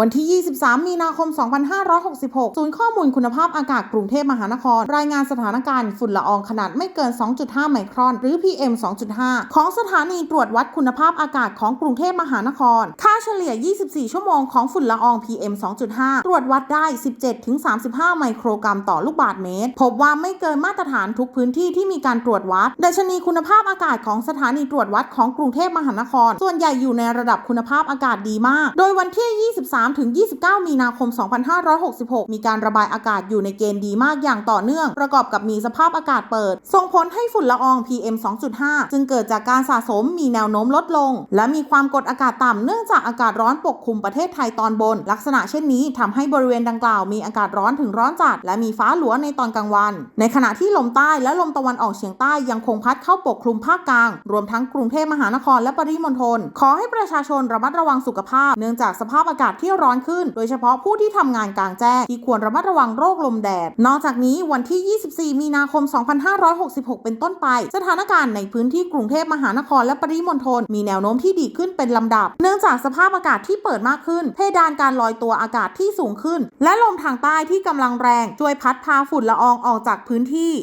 วันที่ 23 มีนาคม 2566 ศูนย์ข้อมูลคุณภาพอากาศกรุงเทพมหานคร รายงานสถานการณ์ฝุ่นละอองขนาดไม่เกิน 2.5 ไมครอน หรือ PM 2.5 ของสถานีตรวจวัดคุณภาพอากาศของกรุงเทพมหานคร ค่าเฉลี่ย 24 ชั่วโมงของฝุ่นละออง PM 2.5 ตรวจวัดได้ 17-35 ไมโครกรัมต่อลูกบาศก์เมตร พบว่าไม่เกินมาตรฐานทุกพื้นที่ที่มีการตรวจวัดดัชนีคุณภาพอากาศของสถานีตรวจวัดของกรุงเทพมหานคร ส่วนใหญ่อยู่ในระดับคุณภาพอากาศดีมาก โดยวันที่ 23ถึง29 มีนาคม 2566 มีการระบายอากาศอยู่ในเกณฑ์ดีมากอย่างต่อเนื่อง ประกอบกับมีสภาพอากาศเปิด ส่งผลให้ฝุ่นละออง PM 2.5 จึงเกิดจากการสะสมมีแนวโน้มลดลง และมีความกดอากาศต่ำเนื่องจากอากาศร้อนปกคลุมประเทศไทยตอนบน ลักษณะเช่นนี้ทำให้บริเวณดังกล่าวมีอากาศร้อนถึงร้อนจัด และมีฟ้าหลัวในตอนกลางวัน ในขณะที่ลมใต้และลมตะวันออกเฉียงใต้ยังคงพัดเข้าปกคลุมภาคกลาง รวมทั้งกรุงเทพมหานครและปริมณฑลขอให้ประชาชนระมัดระวังสุขภาพ เนื่องจากสภาพอากาศที่ร้อนขึ้น โดยเฉพาะผู้ที่ทำงานกลางแจ้งที่ควรระมัดระวังโรคลมแดด นอกจากนี้วันที่ 24 มีนาคม 2566 เป็นต้นไป สถานการณ์ในพื้นที่กรุงเทพมหานครและปริมณฑลมีแนวโน้มที่ดีขึ้นเป็นลำดับ เนื่องจากสภาพอากาศที่เปิดมากขึ้น เพดานการลอยตัวอากาศที่สูงขึ้น และลมทางใต้ที่กำลังแรงช่วยพัดพาฝุ่นละอองออกจากพื้นที่